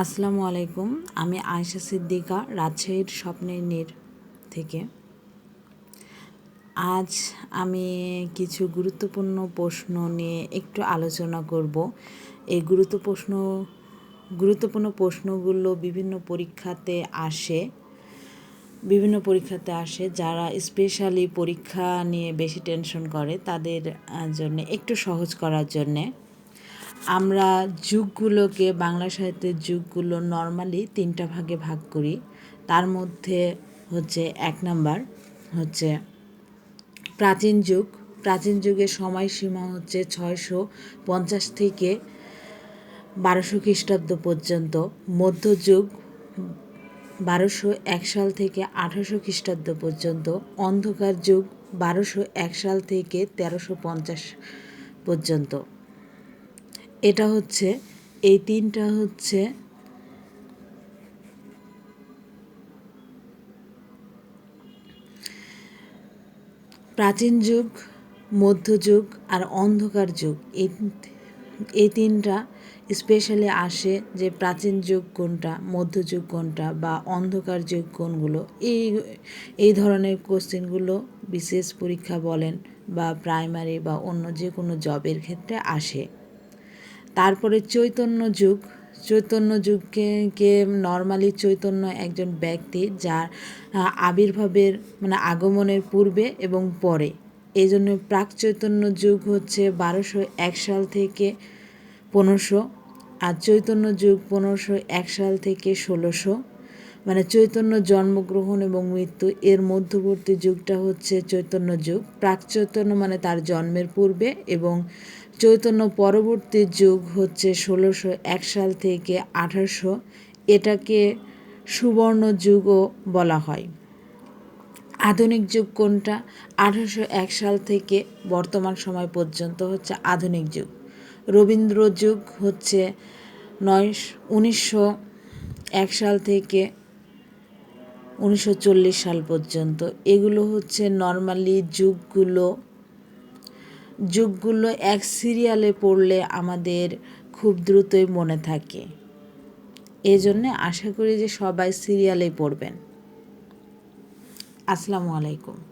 আসসালামু আলাইকুম, আমি আয়েশা সিদ্দিকা, রাজশাহীর স্বপ্নের নীর থেকে। আজ আমি কিছু গুরুত্বপূর্ণ প্রশ্ন নিয়ে একটু আলোচনা করব। এই গুরুত্ব প্রশ্ন গুরুত্বপূর্ণ প্রশ্নগুলো বিভিন্ন পরীক্ষাতে আসে। বিভিন্ন পরীক্ষাতে আসে, যারা স্পেশালি পরীক্ষা নিয়ে বেশি টেনশন করে, তাদের জন্য, একটু সহজ করার জন্যে। আমরা যুগগুলোকে, বাংলা সাহিত্যের যুগগুলো নর্মালি তিনটা ভাগে ভাগ করি। তার মধ্যে হচ্ছে এক নাম্বার হচ্ছে প্রাচীন যুগ। প্রাচীন যুগের সময়সীমা হচ্ছে ছয়শো পঞ্চাশ থেকে বারোশো খ্রিস্টাব্দ পর্যন্ত। মধ্যযুগ বারোশো এক সাল থেকে আঠারোশো খ্রিস্টাব্দ পর্যন্ত। অন্ধকার যুগ বারোশো এক সাল থেকে তেরোশো পঞ্চাশ পর্যন্ত। এটা হচ্ছে, এই তিনটা হচ্ছে প্রাচীন যুগ মধ্যযুগ আর অন্ধকার যুগ। এই এই তিনটা স্পেশালি আসে যে প্রাচীন যুগ কোনটা মধ্যযুগ কোনটা বা অন্ধকার যুগ কোনগুলো। এই এই ধরনের কোশ্চেনগুলো বিশেষ পরীক্ষা বলেন বা প্রাইমারি বা অন্য যে কোনো জবের ক্ষেত্রে আসে। তারপরে চৈতন্য যুগ। চৈতন্য যুগকে, কে নর্মালি চৈতন্য একজন ব্যক্তি যার আবির্ভাবের মানে আগমনের পূর্বে এবং পরে। এই জন্য প্রাক চৈতন্য যুগ হচ্ছে বারোশো এক সাল থেকে পনেরোশো, আর চৈতন্য যুগ পনেরোশো এক সাল থেকে ষোলোশো। মানে চৈতন্য জন্মগ্রহণ এবং মৃত্যু, এর মধ্যবর্তী যুগটা হচ্ছে চৈতন্য যুগ। প্রাক চৈতন্য মানে তার জন্মের পূর্বে এবং চৈতন্য পরবর্তী যুগ হচ্ছে ষোলোশো এক সাল থেকে আঠারোশো। এটাকে সুবর্ণ যুগও বলা হয়। আধুনিক যুগ কোনটা? আঠারোশো এক সাল থেকে বর্তমান সময় পর্যন্ত হচ্ছে আধুনিক যুগ। রবীন্দ্র যুগ হচ্ছে নয়, উনিশশো এক সাল থেকে উনিশশো চল্লিশ সাল পর্যন্ত। এগুলো হচ্ছে নর্মালি যুগগুলো। যুগগুলো এক সিরিয়ালে পড়লে আমাদের খুব দ্রুতই মনে থাকে। এজন্যে জন্যে আশা করি যে সবাই সিরিয়ালে পড়বেন। আসসালামু আলাইকুম।